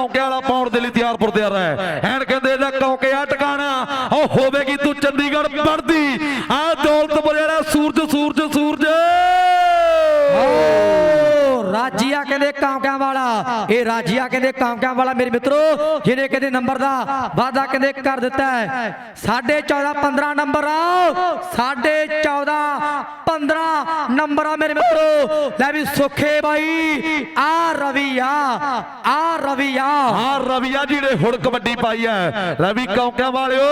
ਕੌਂਕੇ ਵਾਲਾ ਪਾਉਣ ਦੇ ਲਈ ਤਿਆਰਪੁਰ ਤਿਆਰ ਹੈ। ਐਨ ਕਹਿੰਦੇ ਇਹਦਾ ਕੌਂਕੇ ਆ ਟਿਕਾਣਾ, ਉਹ ਹੋਵੇਗੀ ਤੂੰ ਚੰਡੀਗੜ੍ਹ ਪੜਦੀ ਆ ਦੌਲਤ ਜਿਹੜਾ ਸੂਰਜ ਸੂਰਜ ਸੂਰਜ। ਓ, ਰਾਜੀਆ ਕਹਿੰਦੇ ਕੌਂਕਿਆਂ ਵਾਲਾ, ਇਹ ਰਾਜੀਆ ਕਹਿੰਦੇ ਕਾਂਕਿਆਂ ਵਾਲਾ ਮੇਰੇ ਮਿੱਤਰੋ ਜਿਹਨੇ ਕਹਿੰਦੇ ਨੰਬਰ ਦਾ ਵਾਅਦਾ ਕਹਿੰਦੇ ਕਰ ਦਿੱਤਾ ਹੈ। 14.5 15 ਨੰਬਰ ਆਓ। 14.5 15 ਨੰਬਰ ਆ ਮੇਰੇ ਮਿੱਤਰੋ। ਲੈ ਵੀ ਸੁਖੇ ਬਾਈ ਆ ਰਵੀ ਆ ਆ ਰਵੀ ਆ। ਆ ਰਵੀਆ ਜੀ ਨੇ ਹੁਣ ਕਬੱਡੀ ਪਾਈ ਹੈ। ਰਵੀ ਕੌਂਕਿਆਂ ਵਾਲਿਓ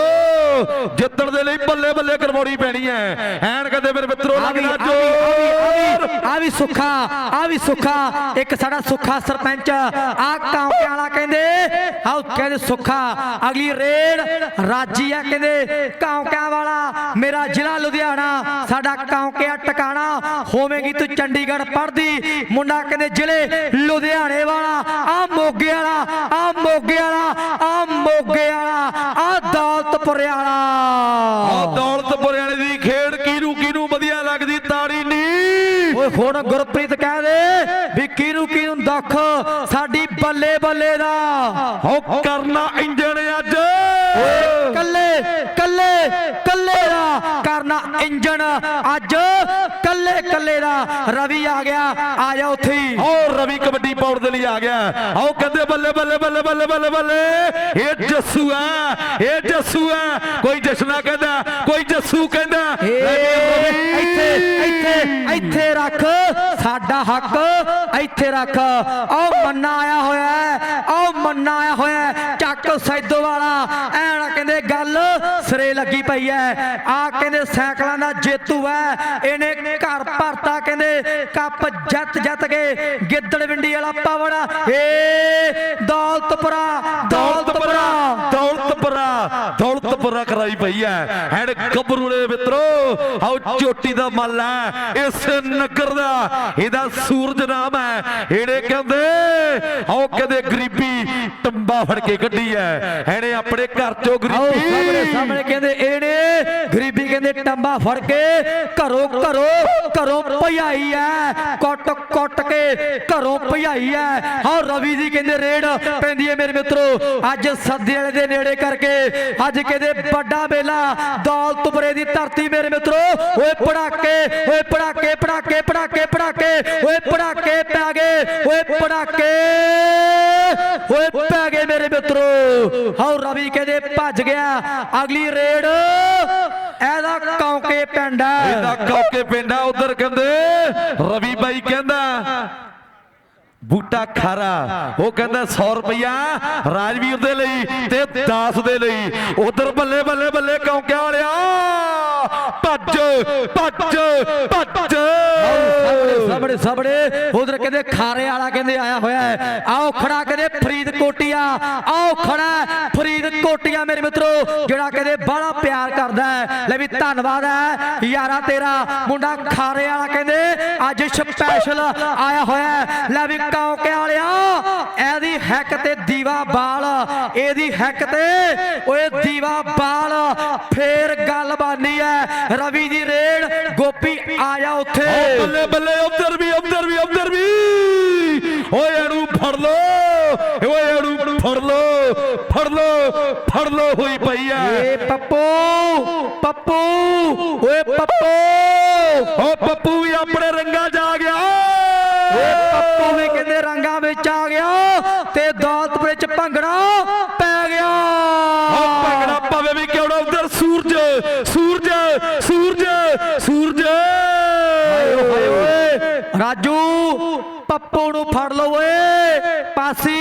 ਜਿੱਤਣ ਦੇ ਲਈ ਬੱਲੇ ਬੱਲੇ ਕਰਵਾਉਣੀ ਪੈਣੀ ਹੈ। ਐਨ ਕਹਿੰਦੇ ਮੇਰੇ ਮਿੱਤਰੋ ਆ ਵੀ ਲੱਗਦਾ ਆ ਜੋਰ। ਆ ਵੀ ਸੁੱਖਾ ਆ ਵੀ ਸੁੱਖਾ। ਇੱਕ ਸਾਡਾ ਸੁੱਖਾ ਸਰਪੰਚ ਆ ਕਾਂਕਿਆਂ ਵਾਲਾ ਕਹਿੰਦੇ ਆਓ ਕਹਿੰਦੇ ਸੁੱਖਾ ਅਗਲੀ ਰੇਡ ਰਾਜੀ ਆ ਕਹਿੰਦੇ ਕਾਂਕਿਆਂ ਵਾਲਾ ਮੇਰਾ ਜ਼ਿਲ੍ਹਾ ਲੁਧਿਆਣਾ ਸਾਡਾ ਕਾਂਕਿਆ ਟਿਕਾਣਾ ਹੋਵੇਗੀ ਤੂੰ ਚੰਡੀਗੜ੍ਹ ਪੜਦੀ ਮੁੰਡਾ ਕਹਿੰਦੇ ਜ਼ਿਲ੍ਹੇ ਲੁਧਿਆਣੇ ਵਾਲਾ ਆ ਮੋਗੇ ਵਾਲਾ ਆ ਮੋਗੇ ਵਾਲਾ ਆ ਮੋਗੇ ਵਾਲਾ ਆ ਦੌਲਤਪੁਰ ਵਾਲਾ। ਆ ਦੌਲਤਪੁਰ ਵਾਲੇ ਦੀ ਖੇਡ ਕਿਹਨੂੰ ਕਿਹਨੂੰ ਵਧੀਆ ਲੱਗਦੀ ਤਾੜੀ ਨਹੀਂ ਓਏ ਹੁਣ ਗੁਰਪ੍ਰੀਤ ਕਹਿ ਦੇ ਵੀ ਕਿਹਨੂੰ ਕਿਹਨੂੰ ਦੁੱਖ ਬੱਲੇ ਬੱਲੇ ਦਾ। ਹੋ ਕਰਨਾ ਇੰਜਣ ਅੱਜ। ਕੱਲੇ ਕੱਲੇ ਕੱਲੇ ਦਾ। ਕਰਨਾ ਇੰਜਣ ਅੱਜ ਕੱਲੇ ਕੱਲੇ ਦਾ ਰਵੀ ਆ ਗਿਆ ਆ ਜਾ ਉੱਥੇ ਹੀ। ਔਰ ਰਵੀ ਕਬੱਡੀ ਪਾਉਣ ਦੇ ਲਈ ਆ ਗਿਆ। ਆਓ ਕਹਿੰਦੇ ਬੱਲੇ ਬੱਲੇ ਬੱਲੇ ਬੱਲੇ ਬੱਲੇ ਬੱਲੇ। ਇਹ ਜੱਸੂ ਆ ਇਹ ਜੱਸੂ ਆ। ਕੋਈ ਜਸ਼ਨਾ ਕਹਿੰਦਾ ਕੋਈ ਜੱਸੂ ਕਹਿੰਦਾ। ਇੱਥੇ ਇੱਥੇ ਇੱਥੇ ਰੱਖ। ਸਾਡਾ ਹੱਕ ਇੱਥੇ ਰੱਖ। ਆਓ ਮੰਨਾ ਆਇਆ ਹੋਇਆ ਆਓ ਮੰਨਾ ਆਇਆ ਹੋਇਆ ਚੱਕ ਸੈਦੋ ਵਾਲਾ ਐਣਾ ਕਹਿੰਦੇ ਗੱਲ ਸਿਰੇ ਲੱਗੀ ਪਈ ਐ ਆ ਕਹਿੰਦੇ ਸਾਈਕਲਾਂ ਦਾ ਜੇਤੂ ਐ ਇਹਨੇ ਘਰ ਭਰਤਾ ਕਹਿੰਦੇ ਕੱਪ ਜਿੱਤ ਜਿੱਤ ਕੇ ਗਿੱਦੜਵਿੰਡੀ ਵਾਲਾ ਪਾਵੜਾ ਏ ਦੌਲਤਪੁਰਾ ਦੌਲਤਪੁਰਾ। ਦੌਲਤਪੁਰਾ ਦੌਲਤਪੁਰਾ ਕਰਾਈ ਪਈ ਐ। ਹੈਡ ਗੱਭਰੂ ਦੇ ਮਿੱਤਰੋ ਆਓ ਚੋਟੀ ਦਾ ਮੱਲ ਐ। ਇਸ ਨਗਰ ਦਾ ਇਹਦਾ ਸੂਰਜ ਨਾਮ ਐ। ਇਹਨੇ ਕਹਿੰਦੇ ਆਓ ਕਹਿੰਦੇ ਗਰੀਬੀ ਟੰਬਾ ਫੜ ਕੇ ਕੱਢੀ ਐ। ਇਹਨੇ ਆਪਣੇ ਘਰ ਚੋਂ ਗਰੀਬੀ ਸਾਹਮਣੇ ਸਾਹਮਣੇ ਕਹਿੰਦੇ ਇਹਨੇ ਕਹਿੰਦੇ ਟੰਬਾ ਫੜ ਕੇ ਘਰੋਂ ਘਰੋਂ ਘਰੋਂ ਭਜਾਈ ਐ। ਕੁੱਟ ਕੁੱਟ ਕੇ ਘਰੋਂ ਭਜਾਈ ਐ। ਹਾਂ, ਰਵੀ ਦੀ ਕਹਿੰਦੇ ਰੇਡ ਪੈਂਦੀ ਐ ਮੇਰੇ ਮਿੱਤਰੋ। ਅੱਜ ਸੱਦੇ ਵਾਲੇ ਦੇ ਨੇੜੇ ਕਰਕੇ ਅੱਜ ਕਹਿੰਦੇ ਵੱਡਾ ਮੇਲਾ ਦੌਲਤਪੁਰੇ ਦੀ ਧਰਤੀ ਮੇਰੇ ਮਿੱਤਰੋ। ਓਏ ਪੜਾਕੇ ਓਏ ਪੜਾਕੇ ਪੜਾਕੇ ਪੜਾਕੇ ਪੜਾਕੇ, ਓਏ ਪੜਾਕੇ ਪੈ ਗਏ, ਓਏ ਪੜਾਕੇ, ਓਏ ਪੈ ਗਏ ਮੇਰੇ ਮਿੱਤਰੋ। ਹਾਂ, ਰਵੀ ਕਹਿੰਦੇ ਭੱਜ ਗਿਆ। ਅਗਲੀ ਰੇਡ ਇਹਦਾ ਕੌਂਕੇ ਪਿੰਡ ਹੈ ਇਹਦਾ ਕੌਕੇ ਪਿੰਡਾ ਉਧਰ ਕਹਿੰਦੇ ਰਵੀ ਬਾਈ ਕਹਿੰਦਾ ਬੂਟਾ ਖਾਰਾ। ਉਹ ਕਹਿੰਦਾ 100 ਰੁਪਇਆ ਰਾਜਵੀਰ ਦੇ ਲਈ ਤੇ 10 ਦੇ ਲਈ। ਉਧਰ ਬੱਲੇ ਬੱਲੇ ਬੱਲੇ ਕੌਂਕਿਆ ਵਾਲਿਆ। ਭੱਜ ਭੱਜ ਭੱਜ। ਸਾਹਮਣੇ ਸਾਹਮਣੇ ਉਧਰ ਕਹਿੰਦੇ ਖਾਰੇ ਵਾਲਾ ਕਹਿੰਦੇ ਆਇਆ ਹੋਇਆ ਹੈ। ਆਓ ਖੜਾ ਕਹਿੰਦੇ ਫਰੀਦ ਕੋਟੀਆ ਆਓ ਖੜਾ ਕੋਟੀਆਂ ਮੇਰੇ ਮਿੱਤਰੋ, ਜਿਹੜਾ ਕਹਿੰਦੇ ਬੜਾ ਪਿਆਰ ਕਰਦਾ ਹੈ, ਲੈ ਵੀ ਧੰਨਵਾਦ ਹੈ। ਯਾਰਾ ਤੇਰਾ ਮੁੰਡਾ ਖਾਰੇ ਵਾਲਾ ਕਹਿੰਦੇ, ਅੱਜ ਸਪੈਸ਼ਲ ਆਇਆ ਹੋਇਆ ਲੈ ਵੀ ਕੌਂਕੇ ਵਾਲਿਆ, ਇਹਦੀ ਹੈਕ ਤੇ ਦੀਵਾ ਬਾਲ, ਇਹਦੀ ਹੈਕ ਤੇ, ਓਏ ਦੀਵਾ ਬਾਲ, ਫੇਰ ਗੱਲ ਬਾਨੀ ਹੈ। ਰਵੀ ਦੀ ਰੇੜ ਗੋਪੀ ਆਇਆ ਉੱਥੇ। ਬੱਲੇ ਬੱਲੇ, ਉਧਰ ਵੀ ਉਧਰ ਵੀ ਉਧਰ ਵੀ। ਓਏ ਇਹਨੂੰ ਫੜ ਲੋ ਓਏ ਇਹਨੂੰ ਫੜ ਲੋ ਫੜ ਲੋ ਫੜ ਲੋ ਹੋਈ ਪਈ ਐ ਏ ਪੱਪੂ ਪੱਪੂ ਓਏ ਪੱਪੂ। ਓ ਪੱਪੂ ਵੀ ਆਪਣੇ ਰੰਗਾਂ 'ਚ ਆ ਗਿਆ। ਓਏ ਪੱਪੂ ਵੀ ਕਹਿੰਦੇ ਰੰਗਾਂ ਵਿੱਚ ਆ ਗਿਆ ਤੇ ਦੌਲਤਪੁਰ ਚ ਭੰਗੜਾ ਪੈ ਗਿਆ। ਓ ਭੰਗੜਾ ਪਵੇ ਵੀ ਕਿਉਂ ਉਧਰ ਸੂਰਜ ਸੂਰਜ ਸੂਰਜ ਸੂਰਜ। ਹਾਏ ਓਏ। ਰਾਜੂ ਪੱਪੂ ਨੂੰ ਫੜ ਲਓ ਓਏ। ਪਾਸੀ,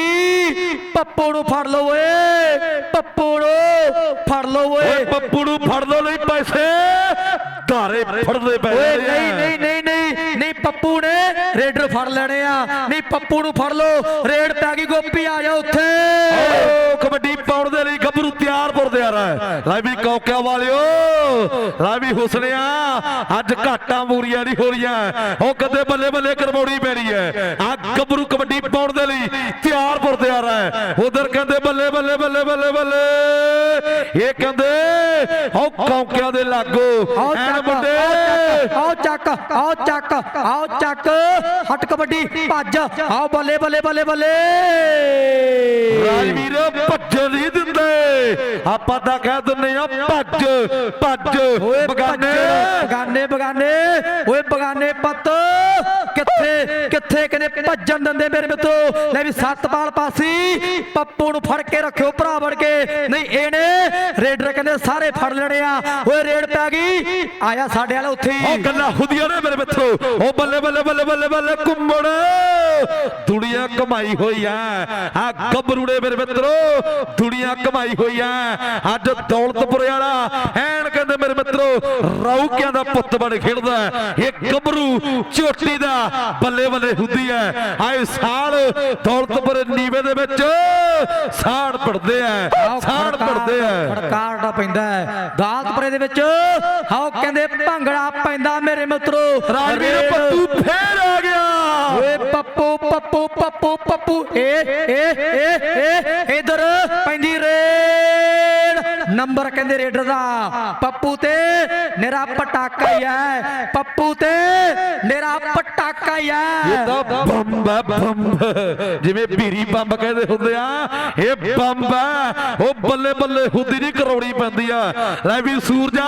ਪੱਪੂ ਨੂੰ ਫੜ ਲਓ ਓਏ। ਪੱਪੂ ਨੂੰ ਫੜ ਲਓ ਓਏ। ਪੱਪੂ ਨੂੰ ਫੜ ਲਓ ਲਈ ਪੈਸੇ। ਧਾਰੇ ਫੜਦੇ ਪੈ ਓਏ ਨਹੀਂ ਨਹੀਂ ਨਹੀਂ ਨਹੀਂ ਨਹੀਂ ਪੱਪੂ ਨੇ ਰੇਡਰ ਫੜ ਲੈਣੇ ਆ। ਨਹੀਂ ਪੱਪੂ ਨੂੰ ਫੜ ਲਓ। ਰੇਡ ਪੈ ਗਈ ਗੋਪੀ ਆ ਜਾ ਉੱਥੇ। ਕਬੱਡੀ ਪਾਉਣ ਦੇ ਲਈ ਗੱਭਰੂ ਤਿਆਰ ਪੁਰ ਤਿਆਰ ਹੈ ਲੈ ਵੀ ਕੌਕਿਆ ਵਾਲਿਓ ਲੈ ਵੀ ਹੁਸਨਿਆ ਅੱਜ ਘਾਟਾਂ ਮੂਰੀਆਂ ਨਹੀਂ ਹੋ ਰਹੀਆਂ। ਉਹ ਕਦੇ ਬੱਲੇ ਬੱਲੇ ਕਰਵਾਉਣੀ ਪੈਣੀ ਹੈ। ਆ ਗੱਭਰੂ ਕਬੱਡੀ ਪਾਉਣ ਦੇ ਲਈ ਤਿਆਰ ਪੁਰ ਤਿਆਰ ਹੈ ਉਧਰ ਕਹਿੰਦੇ ਬੱਲੇ ਬੱਲੇ ਬੱਲੇ ਬੱਲੇ ਬੱਲੇ। ਇਹ ਕਹਿੰਦੇ ਉਹ ਕੌਕਿਆਂ ਦੇ ਲਾਗੋ। ਐਨ ਮੁੰਡੇ ਆਓ ਚੱਕ ਆਓ ਚੱਕ ਆਓ ਚੱਕ। ਹਟ ਕਬੱਡੀ ਭੱਜ। ਆਓ ਬੱਲੇ ਬੱਲੇ ਬੱਲੇ ਬੱਲੇ। ਰਾਜਵੀਰ ਭੱਜ ਨਹੀਂ ਦਿੰਦੇ। ਆਪਾਂ ਤਾਂ ਕਹਿ ਦਿੰਨੇ ਆ ਭੱਜ ਭੱਜ। ਬਗਾਨੇ। ਬਗਾਨੇ ਬਗਾਨੇ। ਓਏ ਬਗਾਨੇ ਪੱਤ। ਕਹਿੰਦੇ ਭੱਜਣ ਦਿੰਦੇ ਮੇਰੇ ਮਿੱਤਰੋ? ਲੈ ਵੀ ਸਤਪਾਲ ਪਾਸੀ, ਪੱਪੂ ਨੂੰ ਫੜ ਕੇ ਰੱਖਿਓ, ਭਰਾ ਵੜ ਕੇ। ਨਹੀਂ ਇਹਨੇ ਰੇਡਰ ਕਹਿੰਦੇ ਸਾਰੇ ਫੜ ਲੈਣੇ ਆ। ਓਏ, ਰੇਡ ਪੈ ਗਈ। ਆਇਆ ਸਾਡੇ ਵਾਲਾ ਉੱਥੇ ਉਹ ਗੱਲਾਂ ਹੁੰਦੀਆਂ ਨੇ ਮੇਰੇ ਮਿੱਤਰੋ। ਉਹ ਬੱਲੇ ਬੱਲੇ ਬੱਲੇ ਬੱਲੇ ਬੱਲੇ ਕੁੰਮੜ ਦੁਨੀਆ ਕਮਾਈ ਹੋਈ ਆ ਆ ਗੱਭਰੂ ਨੇ ਮੇਰੇ ਮਿੱਤਰੋ, ਦੁਨੀਆ ਕਮਾਈ ਹੋਈ ਆ ਅੱਜ ਦੌਲਤਪੁਰ ਵਾਲਾ ਐਨ ਕਹਿੰਦੇ ਮੇਰੇ ਮਿੱਤਰੋ ਰੌਕਿਆਂ ਦਾ ਪੁੱਤ ਬਣ ਖੇਡਦਾ। ਇਹ ਗੱਭਰੂ ਝੋਟੀ ਦਾ ਬੱਲੇ ਬੱਲੇ ਹੁੰਦੀ ਹੈ। ਆਏ ਸਾਲ ਦੌਲਤਪੁਰ ਨੀਵੇ ਦੇ ਵਿੱਚ ਸਾੜ ਪੜਦੇ ਆ ਸਾੜ ਪੜਦੇ ਆ। ਖੜਕਾਰਡਾ ਪੈਂਦਾ ਹੈ ਦਾਲਤਪੁਰੇ ਦੇ ਵਿੱਚ ਹਾਓ ਕਹਿੰਦੇ ਭੰਗੜਾ ਪੈਂਦਾ ਮੇਰੇ ਮਿੱਤਰੋ। ਰਾਜਵੀਰ ਪੱਤੂ ਫੇਰ ਆ ਗਿਆ। ਓਏ ਪੱਪੂ ਪੱਪੂ ਪੱਪੂ ਪੱਪੂ ਏ ਏ ਏ ਏ ਇਧਰ ਪੈਂਦੀ ਰੇਡ ਨੰਬਰ ਕਹਿੰਦੇ ਰੇਡਰ ਦਾ। ਪੱਪੂ ਤੇ ਮੇਰਾ ਪਟਾਕਾ ਹੀ ਹੈ। ਪੱਪੂ ਤੇ ਮੇਰਾ ਹੀ ਇਹ ਤਾਂ ਬੰਬ ਹੈ ਬੰਬ। ਜਿਵੇਂ ਭੀਰੀ ਬੰਬ ਕਹਿੰਦੇ ਹੁੰਦੇ ਆ। ਇਹ ਬੰਬ ਹੈ ਉਹ ਬੱਲੇ ਬੱਲੇ ਹੁੰਦੀ ਨਹੀਂ ਕਰੌੜੀ ਪੈਂਦੀ ਆ। ਲੈ ਵੀ ਸੂਰਜਾ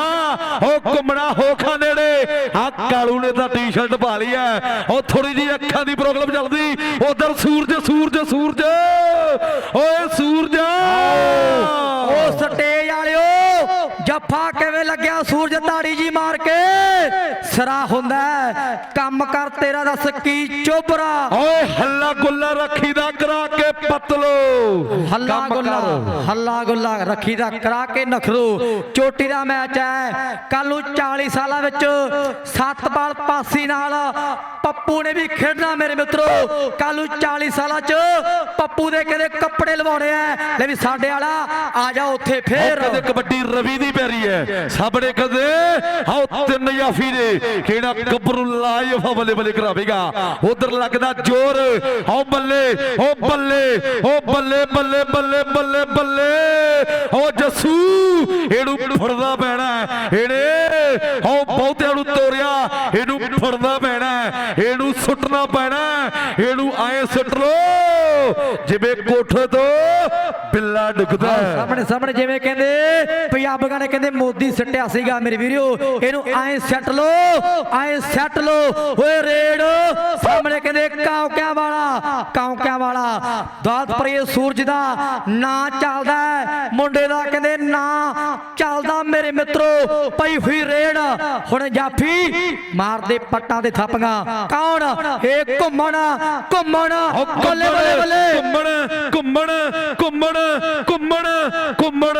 ਉਹ ਘੁੰਮਣਾ ਹੋਖਾ ਨੇੜੇ। ਆ ਕਾਲੂ ਨੇ ਤਾਂ ਟੀ-ਸ਼ਰਟ ਪਾ ਲਈ ਆ। ਉਹ ਥੋੜੀ ਜੀ ਅੱਖਾਂ ਦੀ ਪ੍ਰੋਬਲਮ ਚੱਲਦੀ। ਉਧਰ ਸੂਰਜ ਸੂਰਜ ਸੂਰਜ। ਓਏ ਸੂਰਜਾ। ਉਹ ਸਟੇਜ ਵਾਲਿਓ ਜੱਫਾ ਕਿਵੇਂ ਲੱਗਿਆ ਸੂਰਜ ਤਾੜੀ ਜੀ ਮਾਰ ਕੇ? ਸਰਾ ਹੁੰਦਾ ਕਰ ਤੇਰਾ ਦੱਸ ਕੀ ਚੋਬਰਾ ਓਏ ਹੱਲਾ ਗੁੱਲਾ ਰੱਖੀ ਦਾ ਕਰਾ ਕੇ ਪਤਲੋ। ਹੱਲਾ ਗੁੱਲਾ ਹੱਲਾ ਗੁੱਲਾ ਰੱਖੀ ਦਾ ਕਰਾ ਕੇ ਨਖਰੂ। ਚੋਟੀ ਦਾ ਮੈਚ ਹੈ। ਕੱਲ ਨੂੰ 40 ਸਾਲਾਂ ਵਿੱਚ ਸਤਪਾਲ ਪਾਸੀ ਨਾਲ ਪੱਪੂ ਨੇ ਵੀ ਖੇਡਣਾ ਮੇਰੇ ਮਿੱਤਰੋ। ਕੱਲ ਨੂੰ 40 ਸਾਲਾਂ 'ਚ ਪੱਪੂ ਦੇ ਕਹਿੰਦੇ ਕੱਪੜੇ ਲਵਾਉਣੇ ਆ? ਲੈ ਵੀ ਸਾਡੇ ਵਾਲਾ, ਆ ਜਾ ਉੱਥੇ ਫੇਰ। ਕਦੇ ਕਬੱਡੀ ਰਵੀ ਦੀ ਪੈਰੀ ਹੈ। ਸਾਹਮਣੇ ਕਦੇ ਆਓ ਤਿੰਨ ਜਾਫੀ ਨੇ। ਕਿਹੜਾ ਗੱਭਰੂ ਲਾਈਵ ਬੱਲੇ ਬੱਲੇ ਕਰਾਵੇਗਾ। ਉਧਰ ਲੱਗਦਾ ਜ਼ੋਰ। ਆਓ ਬੱਲੇ ਓ ਬੱਲੇ ਓ ਬੱਲੇ। ਬੱਲੇ ਬੱਲੇ ਬੱਲੇ ਬੱਲੇ ਓ ਜੱਸੂ ਇਹਨੂੰ ਫੜਦਾ ਪੈਣਾ ਹੈ। ਉਹ ਬਹੁਤ ਬਹੁਤਿਆਂ ਨੂੰ ਤੋਰਿਆ, ਇਹਨੂੰ ਫੜਦਾ ਪੈਣਾ ਇਹਨੂੰ ਸੁੱਟਣਾ ਪੈਣਾ ਇਹਨੂੰ ਆਏ ਸੁੱਟ ਲੋ ਜਿਵੇਂ ਕੋਠੇ ਤੋਂ ਬਿੱਲਾ ਡੁੱਗਦਾ ਸਾਹਮਣੇ ਸਾਹਮਣੇ ਜਿਵੇਂ ਕਹਿੰਦੇ ਪੰਜਾਬੀਆਂ ਨੇ ਕਹਿੰਦੇ, ਮੋਦੀ ਸੱਟਿਆ ਸੀਗਾ ਮੇਰੇ ਵੀਰੋ। ਇਹਨੂੰ ਐ ਸੈੱਟ ਲੋ ਐ ਸੈੱਟ ਲੋ ਓਏ ਰੇਡ, ਸਾਹਮਣੇ ਕਹਿੰਦੇ, ਕੌਕਿਆਂ ਵਾਲਾ ਕੌਕਿਆਂ ਵਾਲਾ। ਦਾਤ ਇਹ ਸੂਰਜ ਦਾ ਨਾਂ ਚੱਲਦਾ ਮੁੰਡੇ ਦਾ ਕਹਿੰਦੇ, ਨਾਂ ਚੱਲਦਾ ਮੇਰੇ ਮਿੱਤਰੋ। ਪਈ ਹੋਈ ਰੇਡ, ਹੁਣ ਜਾਫੀ ਮਾਰਦੇ ਪੱਟਾਂ ਦੇ ਥਾਪੀਆਂ। ਕੌਣ? ਇਹ ਘੁੰਮਣ ਘੁੰਮਣ। ਬੱਲੇ ਬੱਲੇ ਬੱਲੇ। ਘੁੰਮਣ ਘੁੰਮਣ ਘੁੰਮਣ ਘੁੰਮਣ ਘੁੰਮਣ।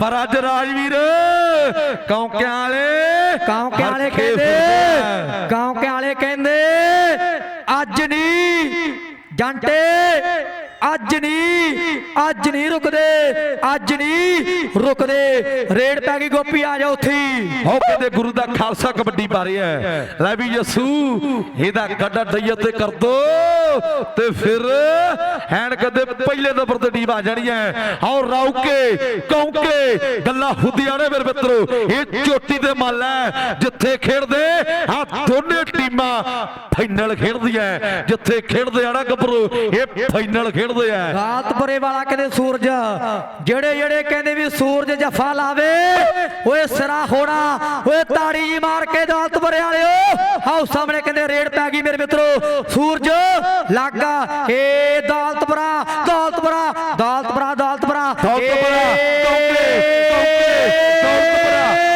ਪਰ ਅੱਜ ਰਾਜਵੀਰ ਕੌਂਕਿਆਂ ਵਾਲੇ ਕਾਂਕੇ ਵਾਲੇ ਕਹਿੰਦੇ ਫਿਰਦੇ ਆ। ਕਾਂਕੇ ਵਾਲੇ ਕਹਿੰਦੇ ਅੱਜ ਨਹੀਂ ਜੰਟੇ ਅੱਜ ਨਹੀਂ ਅੱਜ ਨਹੀਂ ਰੁਕਦੇ, ਅੱਜ ਨਹੀਂ ਰੁਕਦੇ। ਰੇਡ ਪੈ ਗਈ ਗੋਪੀ, ਆ ਜਾ ਉੱਥੇ ਹੀ। ਹੋ ਗੁਰੂ ਦਾ ਖਾਲਸਾ ਕਬੱਡੀ ਪਾ ਰਿਹਾ ਹੈ। ਲੈ ਵੀ ਯਸੂ, ਇਹਦਾ ਗੱਡਾ ਡਈਆ ਤੇ ਕਰ ਦੋ। ਤੇ ਫਿਰ ਹੈਣ ਕਹਿੰਦੇ ਪਹਿਲੇ ਨੰਬਰ ਤੇ ਟੀਮ ਆ ਜਾਣੀ ਹੈ। ਆਓ ਰੌਕੇ ਕੌਂਕੇ, ਗੱਲਾਂ ਹੁੰਦੀਆਂ ਨੇ ਮੇਰੇ ਮਿੱਤਰੋ। ਇਹ ਚੋਟੀ ਦੇ ਮੱਲ ਹੈ, ਜਿੱਥੇ ਖੇਡਦੇ ਆ ਦੋਨੇ ਟੀਮਾਂ ਫਾਈਨਲ ਖੇਡਦੀਆਂ ਜਿੱਥੇ ਖੇਡਦੇ ਆ ਨਾ ਗੱਭਰੂ, ਇਹ ਫਾਈਨਲ ਖੇਡ ਖੇਡਦੇ ਆ ਰਾਤਪੁਰੇ ਵਾਲਾ ਕਹਿੰਦੇ, ਸੂਰਜ, ਜਿਹੜੇ ਜਿਹੜੇ ਕਹਿੰਦੇ ਵੀ ਸੂਰਜ ਜਫਾ ਲਾਵੇ, ਓਏ ਸਿਰਾ ਹੋਣਾ ਓਏ ਤਾੜੀ ਜੀ ਮਾਰ ਕੇ ਦੌਲਤਪੁਰੇ ਵਾਲਿਓ ਹਾਉ ਸਾਹਮਣੇ ਕਹਿੰਦੇ ਰੇਡ ਪੈ ਗਈ ਮੇਰੇ ਮਿੱਤਰੋ, ਸੂਰਜ, ਲੱਗਾ ਏ ਦੌਲਤਪੁਰਾ ਦੌਲਤਪੁਰਾ ਦੌਲਤਪੁਰਾ ਦੌਲਤਪੁਰਾ ਦੌਲਤਪੁਰਾ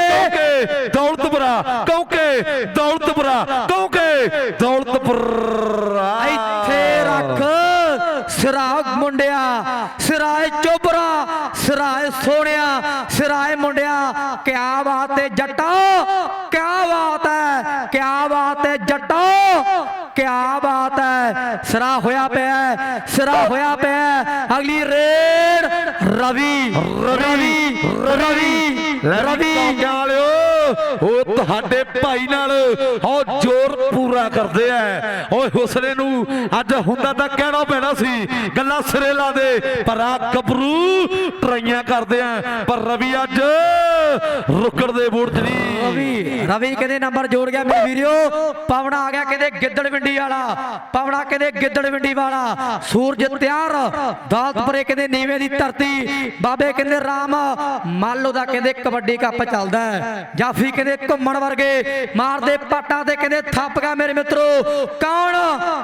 ਕੌਂਕੇ ਦੌਲਤਪੁਰਾ ਕੌਂਕੇ ਦੌਲਤਪੁਰਾ ਕੌਂਕੇ ਦੌਲਤਪੁਰਾ ਇੱਥੇ ਰੱਖ ਸਿਰਾਗ ਮੁੰਡਿਆ ਸਿਰਾਏ ਚੋਬਰਾ ਸਿਰਾਏ ਸੋਹਣਿਆ ਸਿਰਾਏ ਮੁੰਡਿਆ ਕਿਆ ਬਾਤ ਹੈ ਜੱਟਾ ਕਿਆ ਬਾਤ ਹੈ ਕਿਆ ਬਾਤ ਹੈ ਜੱਟਾ ਕਿਆ ਬਾਤ ਹੈ ਸਿਰਾ ਹੋਇਆ ਪਿਆ ਹੈ, ਸਿਰਾ ਹੋਇਆ ਪਿਆ ਅਗਲੀ ਰੇਡ ਰਵੀ ਰਵੀ ਰਵੀ ਰਵੀ। ਸਾਡੇ ਭਾਈ ਨਾਲ ਉਹ ਜ਼ੋਰ ਪੂਰਾ ਕਰਦੇ ਆ। ਓਏ ਹੁਸਨੇ ਨੂੰ ਅੱਜ ਹੁੰਦਾ ਤਾਂ ਕਹਿਣਾ ਪੈਣਾ ਸੀ, ਗੱਲਾਂ ਸਿਰੇ ਲਾ ਦੇ, ਪਰ ਆ ਗੱਭਰੂ ਟਰਾਈਆਂ ਕਰਦੇ ਆ। ਪਰ ਰਵੀ ਅੱਜ ਰੁਕਣ ਦੇ ਬੂੜ ਚ ਰਵੀ ਰਵੀ ਕਹਿੰਦੇ ਨੰਬਰ ਜੋੜ ਗਿਆ ਮੇਰੇ ਵੀਰਿਓ ਪਵਣਾ ਆ ਗਿਆ ਕਹਿੰਦੇ ਗਿੱਦੜ ਵਾਲਾ। ਪਵਣਾ ਕਹਿੰਦੇ ਗਿੱਦੜ ਵਾਲਾ। ਸੂਰਜ ਤਿਆਰ ਦਾਤਪੁਰੇ ਕਹਿੰਦੇ ਨੀਵੇਂ ਦੀ ਧਰਤੀ। ਬਾਬੇ ਕਹਿੰਦੇ ਰਾਮ ਮਾਲੋ ਦਾ ਕਹਿੰਦੇ ਕਬੱਡੀ ਕੱਪ ਚੱਲਦਾ ਜਾਫੀ ਕਹਿੰਦੇ ਘੁੰਮਣ ਵਰਗੇ। ਮਾਰਦੇ ਪਾਟਾਂ ਤੇ ਕਹਿੰਦੇ ਥੱਪ ਗਿਆ ਮੇਰੇ ਮਿੱਤਰੋ। ਕੌਣ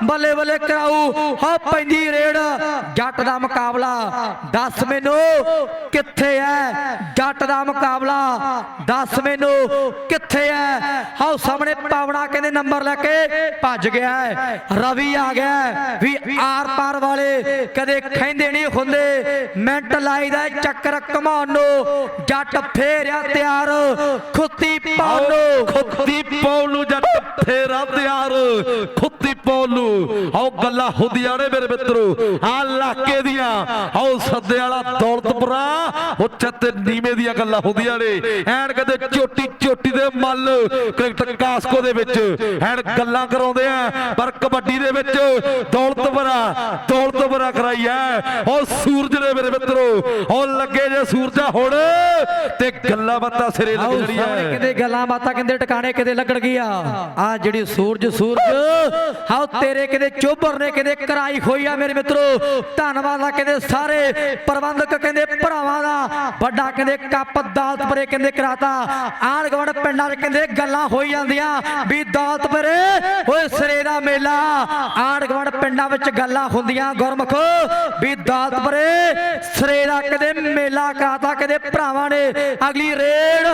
ਬੱਲੇ ਬੱਲੇ ਕਰਾਊ? ਹੋ ਪੈਂਦੀ ਰੇੜ। ਜੱਟ ਦਾ ਮੁਕਾਬਲਾ। ਦੱਸ ਮੈਨੂੰ ਕਿੱਥੇ ਹੈ ਜੱਟ ਦਾ ਮੁਕਾਬਲਾ। ਦੱਸ ਮੈਨੂੰ ਕਿੱਥੇ ਹੈ ਹਾਓ ਸਾਹਮਣੇ ਪਾਵਣਾ ਕਹਿੰਦੇ ਨੰਬਰ ਲੈ ਕੇ ਭੱਜ ਗਿਆ ਰਵੀ ਆ ਗਿਆ ਵੀ ਆਰ ਪਾਰ ਵਾਲੇ ਕਦੇ ਖੈਂਦੇ ਨਹੀਂ ਹੁੰਦੇ। ਮਿੰਟ ਲਾਈਦਾ ਚੱਕਰ ਕਮਾਉਣ ਨੂੰ। ਜੱਟ ਫੇਰਿਆ ਤਿਆਰ। ਖੁੱਤੀ ਪਾਉਣ ਨੂੰ। ਖੁੱਤੀ ਪੌਲ ਨੂੰ ਫੇਰਾ ਤਿਆਰ ਖੁੱਤੀ ਪੌਲ ਆਓ ਗੱਲਾਂ ਹੁੰਦੀਆਂ ਨੇ ਮੇਰੇ ਮਿੱਤਰੋ। ਆ ਇਲਾਕੇ ਦੀਆਂ ਆਓ ਸੱਦੇ ਵਾਲਾ ਦੌਲਤਪੁਰਾ ਉੱਚੇ ਤੇ ਨੀਵੇਂ ਦੀਆਂ ਗੱਲਾਂ ਹੁੰਦੀਆਂ ਨੇ। ਐਨ ਕਦੇ ਚੋਟੀ ਚੋਟੀ ਦੇ ਮੱਲ ਕ੍ਰਿਕਟ ਕਾਸਕੋ ਦੇ ਵਿੱਚ। ਐਨ ਗੱਲਾਂ ਕਰਾਉਂਦੇ ਆ ਪਰ ਕਬੱਡੀ ਦੇ ਵਿੱਚ ਦੌਲਤਪੁਰਾ ਦੌਲਤਪੁਰਾ ਕਰਾਈ ਐ ਉਹ ਸੂਰਜ ਨੇ ਮੇਰੇ ਮਿੱਤਰੋ ਉਹ ਲੱਗੇ ਜੇ ਸੂਰਜਾ ਹੁਣ ਤੇ ਗੱਲਾਂ ਬਾਤਾਂ ਸਿਰੇ ਲੱਗ ਐ ਕਹਿੰਦੇ ਗੱਲਾਂ ਬਾਤਾਂ ਕਹਿੰਦੇ ਟਿਕਾਣੇ ਕਿਤੇ ਲੱਗਣ ਗਿਆ। ਆ ਜਿਹੜੀ ਸੂਰਜ ਸੂਰਜ। ਹਾਓ, ਤੇਰੇ ਕਿਤੇ ਚੋਬਰ ਨੇ ਕਹਿੰਦੇ ਕਰਾਈ ਹੋਈ ਆ ਮੇਰੇ ਮਿੱਤਰੋ। ਧੰਨਵਾਦ ਆ ਕਹਿੰਦੇ ਸਾਰੇ ਪ੍ਰਬੰਧਕ ਕਹਿੰਦੇ ਭਰਾਵਾਂ ਦਾ। ਵੱਡਾ ਕਹਿੰਦੇ ਕੱਪ ਦਾਲਤਪੁਰੇ ਕਹਿੰਦੇ ਕਰਾਤਾ। ਆਣ ਗਵੜ ਪਿੰਡਾਂ 'ਚ ਕਹਿੰਦੇ ਗੱਲਾਂ ਹੋਈ ਜਾਂਦੀਆਂ। ਵੀ ਦਾਲਤਪੁਰੇ ਓਏ ਸਿਰੇ ਦਾ ਮੇਲਾ। ਆਣ ਗਵੜ ਪਿੰਡਾਂ ਵਿੱਚ ਗੱਲਾਂ ਹੁੰਦੀਆਂ ਗੁਰਮੁਖ। ਵੀ ਦਾਲਤਪੁਰੇ ਸਿਰੇ ਦਾ ਕਹਿੰਦੇ ਮੇਲਾ ਕਰਾਤਾ। ਕਹਿੰਦੇ ਭਰਾਵਾਂ ਨੇ ਅਗਲੀ ਰੇਡ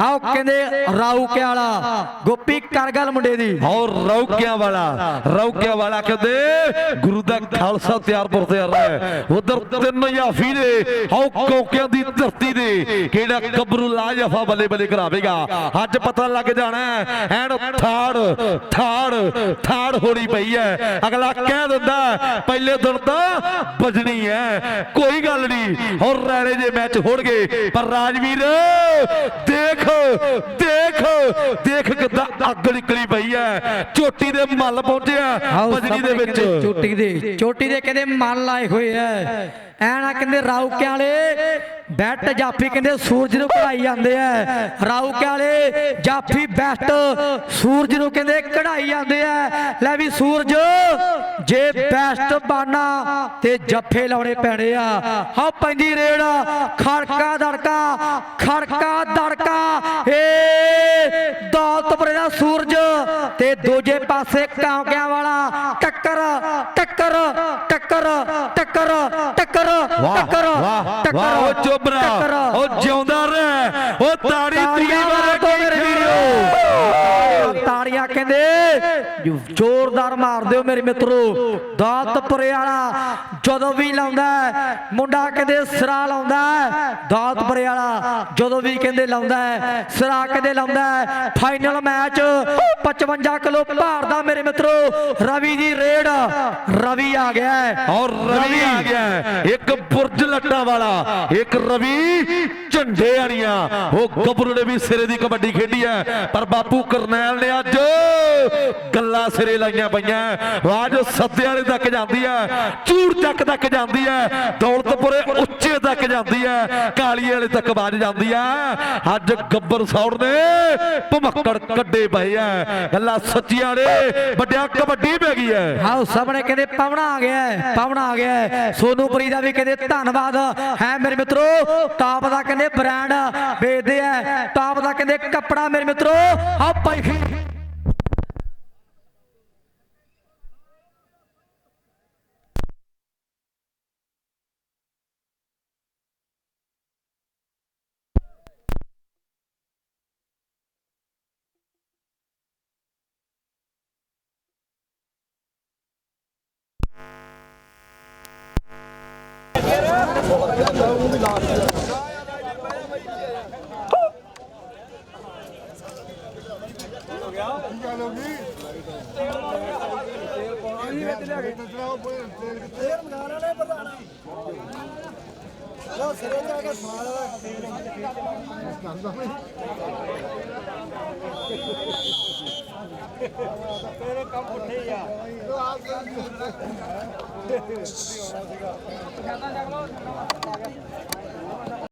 ਆਓ ਕਹਿੰਦੇ ਰਾਊਕੇ ਵਾਲਾ। ਗੋਪੀ ਕਰਗਲ ਮੁੰਡੇ ਦੀ। ਔਰ ਰੌਕਿਆਂ ਵਾਲਾ ਰੌਕਿਆਂ ਵਾਲਾ ਕਹਿੰਦੇ, ਗੁਰੂ ਦਾ ਖਾਲਸਾ ਤਿਆਰਪੁਰ ਤੇ ਆ ਰਿਹਾ ਉਧਰ ਤਿੰਨ ਯਾਫੀ ਨੇ, ਹਉ ਕੌਕਿਆਂ ਦੀ ਧਰਤੀ ਦੇ ਕਿਹੜਾ ਗੱਭਰੂ ਲਾ ਜਫਾ ਬੱਲੇ ਬੱਲੇ ਕਰਾਵੇਗਾ। ਅੱਜ ਪਤਾ ਲੱਗ ਜਾਣਾ ਐਨ ਥਾੜ ਥਾੜ ਥਾੜ ਹੋਣੀ ਪਈ ਹੈ। ਅਗਲਾ ਕਹਿ ਦਿੰਦਾ ਪਹਿਲੇ ਦਿਨ ਤਾਂ ਬਜਣੀ ਹੈ, ਕੋਈ ਗੱਲ ਨਹੀਂ ਔਰ ਰੈਲੇ ਜੇ ਮੈਚ ਹੋਣਗੇ। ਪਰ ਰਾਜਵੀਰ, ਦੇਖ ਦੇਖ ਦੇਖ ਕਿੱਦਾਂ ਅੱਗ ਨਿਕਲੀ ਪਈ ਹੈ ਚੋਟੀ ਦੇ ਮੱਲ ਪਹੁੰਚਿਆ ਬਜਰੀ ਦੇ ਵਿੱਚ। ਚੋਟੀ ਦੇ ਚੋਟੀ ਦੇ ਕਹਿੰਦੇ ਮਨ ਲਾਏ ਹੋਏ ਐ। ਐਨਾ ਕਹਿੰਦੇ ਰਾਊਕੇ ਵਾਲੇ ਬੈਟ ਜਾਫੀ ਕਹਿੰਦੇ ਸੂਰਜ ਨੂੰ ਕਢਾਈ ਜਾਂਦੇ ਐ। ਰਾਊਕੇ ਵਾਲੇ ਜਾਫੀ ਬੈਟ ਸੂਰਜ ਨੂੰ ਕਹਿੰਦੇ ਕਢਾਈ ਜਾਂਦੇ ਐ। ਲੈ ਵੀ ਸੂਰਜ ਜੇ ਬੈਸਟ ਬਾਨਾ ਤੇ ਜੱਫੇ ਲਾਉਣੇ ਪੈਣੇ ਆ। ਹਾਂ ਪੈਂਦੀ ਰੇਡ ਖੜਕਾ ਦੜਕਾ ਖੜਕਾ ਦੜਕਾ ਏ ਦੌਲਤਪੁਰੇ ਦਾ ਸੂਰਜ ਤੇ ਦੂਜੇ ਪਾਸੇ ਕਾਂਕਿਆਂ ਵਾਲਾ ਟੱਕਰ ਟੱਕਰ ਟੱਕਰ ਟੱਕਰ ਟੱਕਰ ਟੱਕਰ ਵਾਹ ਟੱਕਰ ਵਾਹ ਉਹ ਚੋਬਰਾ ਟੱਕਰ। ਉਹ ਜਿਉਂਦਾ ਰਹਿ ਉਹ ਤਾੜੀ ਤਾੜੀਆਂ ਤੀਵੀਂ ਮਾਰੋ ਵਾਲੇ ਮੇਰੇ ਵੀਰੋ ਤਾੜੀਆਂ ਕਹਿੰਦੇ ਜ਼ੋਰਦਾਰ ਮਾਰ ਦਿਓ ਮੇਰੇ ਮਿੱਤਰੋ। ਦਾਤਪੁਰੇ ਵਾਲਾ ਜਦੋਂ ਵੀ ਲਾਉਂਦਾ ਮੁੰਡਾ ਕਹਿੰਦੇ ਸਿਰਾ ਲਾਉਂਦਾ ਦਾਤਪੁਰੇ ਵਾਲਾ ਜਦੋਂ ਵੀ ਕਹਿੰਦੇ ਲਾਉਂਦਾ ਸਿਰਾ ਕਹਿੰਦੇ ਲਾਉਂਦਾ ਫਾਈਨਲ ਮੈਚ 55 ਕਿਲੋ ਭਾਰ ਦਾ ਮੇਰੇ ਮਿੱਤਰੋ। ਰਵੀ ਦੀ ਰੇਡ, ਰਵੀ ਆ ਗਿਆ ਔਰ ਰਵੀ ਆ ਗਿਆ ਇੱਕ ਬੁਰਜ ਲੱਟਾਂ ਵਾਲਾ, ਇੱਕ ਰਵੀ ਝੰਡੇ ਵਾਲੀਆਂ। ਉਹ ਗੱਭਰੂ ਨੇ ਵੀ ਸਿਰੇ ਦੀ ਕਬੱਡੀ ਖੇਡੀ ਹੈ। ਪਰ ਬਾਪੂ ਕਰਨੈਲ ਨੇ ਅੱਜ ਗੱਲਾਂ ਸਿਰੇ ਲਾਈਆਂ ਪਈਆਂ। ਆਜ ਸੱਦੇ ਵਾਲੇ ਤੱਕ ਜਾਂਦੀ ਹੈ ਚੂੜ ਚੱਕ ਤੱਕ ਜਾਂਦੀ ਹੈ ਦੌਲਤਪੁਰੇ ਉੱਚੇ ਤੱਕ ਜਾਂਦੀ ਹੈ ਕਾਲੀ ਵਾਲੇ ਤੱਕ ਵੱਜ ਜਾਂਦੀ ਹੈ ਅੱਜ ਗੱਬਰ ਸੌੜ ਨੇ ਭਮੱਕੜ ਕੱਢੇ ਪਏ ਆ। ਗੱਲਾਂ ਸੱਚੀਆਂ ਨੇ। ਵੱਡਿਆ ਕਬੱਡੀ ਪੈ ਗਈ ਹੈ ਆਓ ਸਾਹਮਣੇ ਕਹਿੰਦੇ ਪਵਣਾ ਆ ਗਿਆ ਹੈ, ਪਵਣਾ ਆ ਗਿਆ ਹੈ। ਸੋਨੂਪੁਰੀ ਦਾ ਵੀ ਕਹਿੰਦੇ ਧੰਨਵਾਦ। ਹੈ ਮੇਰੇ ਮਿੱਤਰੋ ਟਾਪ ਦਾ ਕਹਿੰਦੇ ਬ੍ਰਾਂਡ ਵੇਚਦੇ ਆ। ਟਾਪ ਦਾ ਕਹਿੰਦੇ ਕੱਪੜਾ ਮੇਰੇ ਮਿੱਤਰੋ। ਆ ਭਾਈ ਸਿਰੇ ਜਾ ਕੇ ਸਮਾਲ